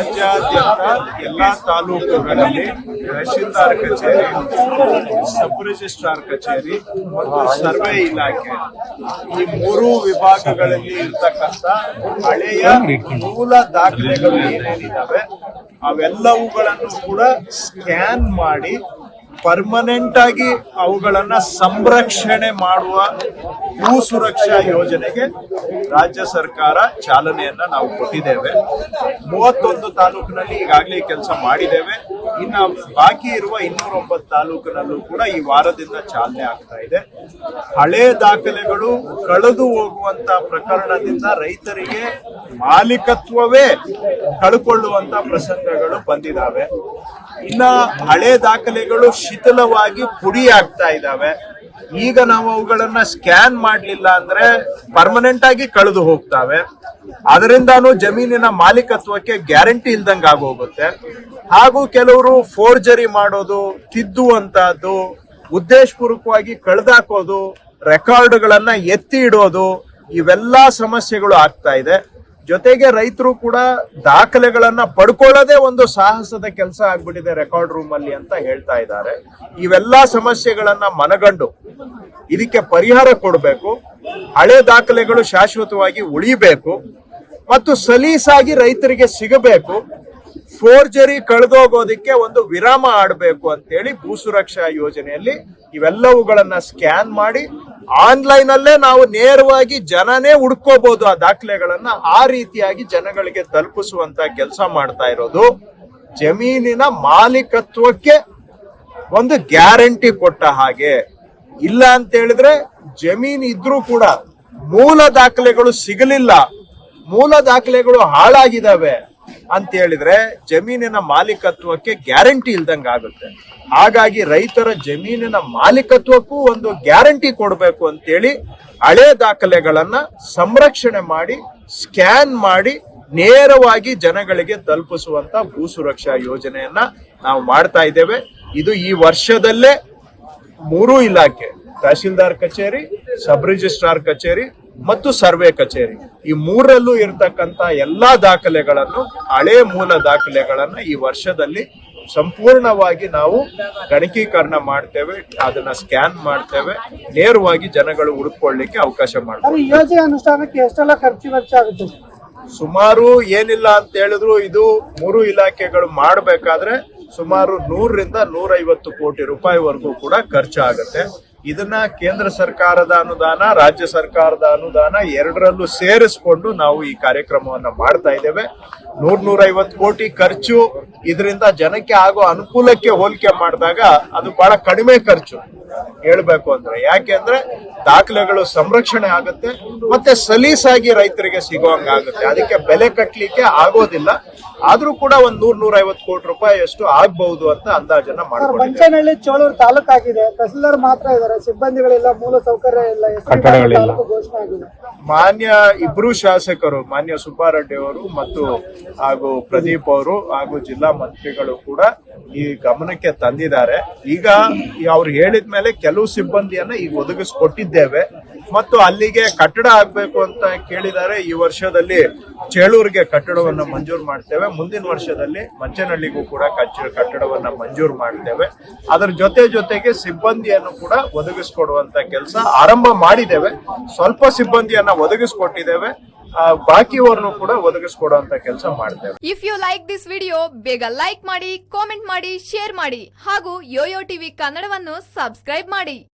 ರಾಜ್ಯಾದ್ಯಂತ ಎಲ್ಲ ತಾಲೂಕುಗಳಲ್ಲಿ ತಹಶೀಲ್ದಾರ್ ಕಚೇರಿ, ಸಬ್ ರಿಜಿಸ್ಟ್ರಾರ್ ಕಚೇರಿ ಮತ್ತು ಸರ್ವೆ ಇಲಾಖೆ. ಈ ಮೂರು ವಿಭಾಗಗಳಲ್ಲಿ ಇರ್ತಕ್ಕಂಥ ಹಳೆಯ ಮೂಲ ದಾಖಲೆಗಳು ಏನೇನಿದಾವೆ ಅವೆಲ್ಲವುಗಳನ್ನು ಕೂಡ ಸ್ಕ್ಯಾನ್ ಮಾಡಿ ಪರ್ಮನೆಂಟ್ ಆಗಿ ಅವುಗಳನ್ನ ಸಂರಕ್ಷಣೆ ಮಾಡುವ ಭೂ ಸುರಕ್ಷಾ ಯೋಜನೆಗೆ ರಾಜ್ಯ ಸರ್ಕಾರ ಚಾಲನೆಯನ್ನ ನಾವು ಕೊಟ್ಟಿದ್ದೇವೆ. ಮೂವತ್ತೊಂದು ತಾಲೂಕಿನಲ್ಲಿ ಈಗಾಗಲೇ ಕೆಲಸ ಮಾಡಿದ್ದೇವೆ. ಇನ್ನು ಬಾಕಿ ಇರುವ ಇನ್ನೂರೊಂಬತ್ತು ತಾಲೂಕಿನಲ್ಲೂ ಕೂಡ ಈ ವಾರದಿಂದ ಚಾಲನೆ ಆಗ್ತಾ ಇದೆ. ಹಳೆ ದಾಖಲೆಗಳು ಕಳೆದು ಹೋಗುವಂತ ಪ್ರಕರಣದಿಂದ ರೈತರಿಗೆ ಮಾಲೀಕತ್ವವೇ ಕಳ್ಕೊಳ್ಳುವಂತ ಪ್ರಸಂಗಗಳು ಬಂದಿದ್ದಾವೆ ಇನ್ನ ಹಳೆ ದಾಖಲೆಗಳು ಶಿಥಿಲವಾಗಿ ಪುಡಿ ಆಗ್ತಾ ಇದ್ದಾವೆ ಈಗ ನಾವು ಅವುಗಳನ್ನ ಸ್ಕ್ಯಾನ್ ಮಾಡಲಿಲ್ಲ ಅಂದ್ರೆ ಪರ್ಮನೆಂಟ್ ಆಗಿ ಕಳೆದು ಹೋಗ್ತಾವೆ. ಅದರಿಂದಾನು ಜಮೀನಿನ ಮಾಲೀಕತ್ವಕ್ಕೆ ಗ್ಯಾರಂಟಿ ಇಲ್ದಂಗ ಆಗೋಗುತ್ತೆ. ಹಾಗೂ ಕೆಲವರು ಫೋರ್ಜರಿ ಮಾಡೋದು, ತಿದ್ದುವಂತಹದ್ದು, ಉದ್ದೇಶಪೂರ್ವಕವಾಗಿ ಕಳೆದಾಕೋದು ರೆಕಾರ್ಡ್ಗಳನ್ನ ಎತ್ತಿ ಇಡೋದು, ಇವೆಲ್ಲಾ ಸಮಸ್ಯೆಗಳು ಆಗ್ತಾ ಇದೆ. ಜೊತೆಗೆ ರೈತರು ಕೂಡ ದಾಖಲೆಗಳನ್ನ ಪಡ್ಕೊಳ್ಳೋದೇ ಒಂದು ಸಾಹಸದ ಕೆಲಸ ಆಗ್ಬಿಟ್ಟಿದೆ ರೆಕಾರ್ಡ್ ರೂಮ್ ಅಲ್ಲಿ ಅಂತ ಹೇಳ್ತಾ ಇದ್ದಾರೆ. ಇವೆಲ್ಲಾ ಸಮಸ್ಯೆಗಳನ್ನ ಮನಗಂಡು ಇದಕ್ಕೆ ಪರಿಹಾರ ಕೊಡಬೇಕು, ಹಳೆ ದಾಖಲೆಗಳು ಶಾಶ್ವತವಾಗಿ ಉಳಿಬೇಕು ಮತ್ತು ಸಲೀಸಾಗಿ ರೈತರಿಗೆ ಸಿಗಬೇಕು, ಫೋರ್ಜರಿ ಕಳೆದೋಗೋದಕ್ಕೆ ಒಂದು ವಿರಾಮ ಆಡಬೇಕು ಅಂತೇಳಿ ಭೂ ಸುರಕ್ಷಾ ಯೋಜನೆಯಲ್ಲಿ ಇವೆಲ್ಲವುಗಳನ್ನ ಸ್ಕ್ಯಾನ್ ಮಾಡಿ ಆನ್ಲೈನ್ ಅಲ್ಲೇ ನಾವು ನೇರವಾಗಿ ಜನನೇ ಹುಡ್ಕೋಬಹುದು ಆ ದಾಖಲೆಗಳನ್ನ ಆ ರೀತಿಯಾಗಿ ಜನಗಳಿಗೆ ತಲುಪಿಸುವಂತ ಕೆಲಸ ಮಾಡ್ತಾ ಇರೋದು. ಜಮೀನಿನ ಮಾಲೀಕತ್ವಕ್ಕೆ ಒಂದು ಗ್ಯಾರಂಟಿ ಕೊಟ್ಟ ಹಾಗೆ. ಇಲ್ಲ ಅಂತ ಹೇಳಿದ್ರೆ ಜಮೀನ್ ಇದ್ರೂ ಕೂಡ ಮೂಲ ದಾಖಲೆಗಳು ಸಿಗಲಿಲ್ಲ. ಮೂಲ ದಾಖಲೆಗಳು ಹಾಳಾಗಿದಾವೆ. ಅಂತ ಹೇಳಿದ್ರೆ ಜಮೀನಿನ ಮಾಲೀಕತ್ವಕ್ಕೆ ಗ್ಯಾರಂಟಿ ಇಲ್ದಂಗ ಆಗುತ್ತೆ. ಹಾಗಾಗಿ ರೈತರ ಜಮೀನಿನ ಮಾಲೀಕತ್ವಕ್ಕೂ ಒಂದು ಗ್ಯಾರಂಟಿ ಕೊಡಬೇಕು ಅಂತೇಳಿ ಹಳೆ ದಾಖಲೆಗಳನ್ನ ಸಂರಕ್ಷಣೆ ಮಾಡಿ, ಸ್ಕ್ಯಾನ್ ಮಾಡಿ, ನೇರವಾಗಿ ಜನಗಳಿಗೆ ತಲುಪಿಸುವಂತ ಭೂ ಸುರಕ್ಷಾ ಯೋಜನೆಯನ್ನ ನಾವು ಮಾಡ್ತಾ ಇದ್ದೇವೆ. ಇದು ಈ ವರ್ಷದಲ್ಲೇ ಮೂರು ಇಲಾಖೆ ತಹಶೀಲ್ದಾರ್ ಕಚೇರಿ, ಸಬ್ ರಿಜಿಸ್ಟ್ರಾರ್ ಕಚೇರಿ ಮತ್ತು ಸರ್ವೆ ಕಚೇರಿ. ಈ ಮೂರಲ್ಲೂ ಇರತಕ್ಕಂತ ಎಲ್ಲಾ ದಾಖಲೆಗಳನ್ನು ಹಳೆ ಮೂಲ ದಾಖಲೆಗಳನ್ನ ಈ ವರ್ಷದಲ್ಲಿ ಸಂಪೂರ್ಣವಾಗಿ ನಾವು ಗಣಕೀಕರಣ ಮಾಡ್ತೇವೆ ಅದನ್ನ ಸ್ಕ್ಯಾನ್ ಮಾಡ್ತೇವೆ ನೇರವಾಗಿ ಜನಗಳು ಹುಡುಕೊಳ್ಳಿಕ್ಕೆ ಅವಕಾಶ ಮಾಡ್ತಾರೆ ಯೋಜನೆ ಅನುಷ್ಠಾನಕ್ಕೆ ಎಷ್ಟೆಲ್ಲ ಖರ್ಚು ವೆಚ್ಚ ಸುಮಾರು ಏನಿಲ್ಲ ಅಂತ ಹೇಳಿದ್ರು ಇದು ಮೂರು ಇಲಾಖೆಗಳು ಮಾಡಬೇಕಾದ್ರೆ ಸುಮಾರು ನೂರರಿಂದ ನೂರೈವತ್ತು ಕೋಟಿ ರೂಪಾಯಿವರೆಗೂ ಕೂಡ ಖರ್ಚಾಗುತ್ತೆ. ಇದನ್ನ ಕೇಂದ್ರ ಸರ್ಕಾರದ ಅನುದಾನ, ರಾಜ್ಯ ಸರ್ಕಾರದ ಅನುದಾನ ಎರಡರಲ್ಲೂ ಸೇರಿಸ್ಕೊಂಡು ನಾವು ಈ ಕಾರ್ಯಕ್ರಮವನ್ನ ಮಾಡ್ತಾ ಇದ್ದೇವೆ. ನೂರ್ ನೂರೈವತ್ತು ಕೋಟಿ ಖರ್ಚು ಇದರಿಂದ ಜನಕ್ಕೆ ಆಗೋ ಅನುಕೂಲಕ್ಕೆ ಹೋಲಿಕೆ ಮಾಡಿದಾಗ ಅದು ಬಹಳ ಕಡಿಮೆ ಖರ್ಚು. ಹೇಳ್ಬೇಕು ಅಂದ್ರೆ ಯಾಕೆ ಅಂದ್ರೆ ದಾಖಲೆಗಳು ಸಂರಕ್ಷಣೆ ಆಗುತ್ತೆ ಮತ್ತೆ ಸಲೀಸಾಗಿ ರೈತರಿಗೆ ಸಿಗುವಂಗಾಗುತ್ತೆ ಅದಕ್ಕೆ ಬೆಲೆ ಕಟ್ಟಲಿಕ್ಕೆ ಆಗೋದಿಲ್ಲ. ಆದ್ರೂ ಕೂಡ ಒಂದ್ ನೂರ್ ನೂರ ಐವತ್ತು ಕೋಟಿ ರೂಪಾಯಿ ಎಷ್ಟು ಆಗ್ಬಹುದು ಅಂತ ಅಂದಾಜನ್ನ ಮಾಡ್ಕೊಂಡಿದ್ದಾರೆ ಚೋಳೂರು ತಾಲೂಕು ಆಗಿದೆ. ತಹಸೀಲ್ದಾರ್ ಮಾತ್ರ ಇದ್ದಾರೆ. ಸಿಬ್ಬಂದಿಗಳಿಲ್ಲ ಮೂಲ ಸೌಕರ್ಯ ಇಲ್ಲ. ಘೋಷಣೆ ಆಗಿದೆ. ಮಾನ್ಯ ಇಬ್ರು ಶಾಸಕರು ಮಾನ್ಯ ಸುಬ್ಬಾರೆಡ್ಡಿ ಅವರು ಮತ್ತು ಹಾಗೂ ಪ್ರದೀಪ್ ಅವರು ಹಾಗೂ ಜಿಲ್ಲಾ ಮಂತ್ರಿಗಳು ಕೂಡ ಈ ಗಮನಕ್ಕೆ ತಂದಿದ್ದಾರೆ. ಈಗ ಅವ್ರು ಹೇಳಿದ ಮೇಲೆ ಕೆಲವು ಸಿಬ್ಬಂದಿಯನ್ನ ಈಗ ಒದಗಿಸ್ಕೊಟ್ಟಿದ್ದೇವೆ. ಮತ್ತು ಅಲ್ಲಿಗೆ ಕಟ್ಟಡ ಆಗ್ಬೇಕು ಅಂತ ಕೇಳಿದ್ದಾರೆ ಈ ವರ್ಷದಲ್ಲಿ ಚೇಳೂರಿಗೆ ಕಟ್ಟಡವನ್ನು ಮಂಜೂರು ಮಾಡ್ತೇವೆ. ಮುಂದಿನ ವರ್ಷದಲ್ಲಿ ಮಂಚನಹಳ್ಳಿಗೂ ಕೂಡ ಕಚ್ಚ ಕಟ್ಟಡವನ್ನ ಮಂಜೂರು ಮಾಡ್ತೇವೆ. ಅದರ ಜೊತೆ ಜೊತೆಗೆ ಸಿಬ್ಬಂದಿಯನ್ನು ಕೂಡ ಒದಗಿಸ್ಕೊಡುವಂತ ಕೆಲಸ ಆರಂಭ ಮಾಡಿದ್ದೇವೆ. ಸ್ವಲ್ಪ ಸಿಬ್ಬಂದಿಯನ್ನ ಒದಗಿಸ್ಕೊಟ್ಟಿದ್ದೇವೆ. ಬಾಕಿಯವರನ್ನು ಕೂಡ ಒದಗಿಸ್ಕೊಡುವಂತ ಕೆಲಸ ಮಾಡ್ತೇವೆ. If you like this video ಬೇಗ ಲೈಕ್ ಮಾಡಿ ಕಾಮೆಂಟ್ ಮಾಡಿ ಶೇರ್ ಮಾಡಿ ಹಾಗೂ ಯೋಯೋ ಟಿವಿ ಕನ್ನಡವನ್ನು ಸಬ್ಸ್ಕ್ರೈಬ್ ಮಾಡಿ.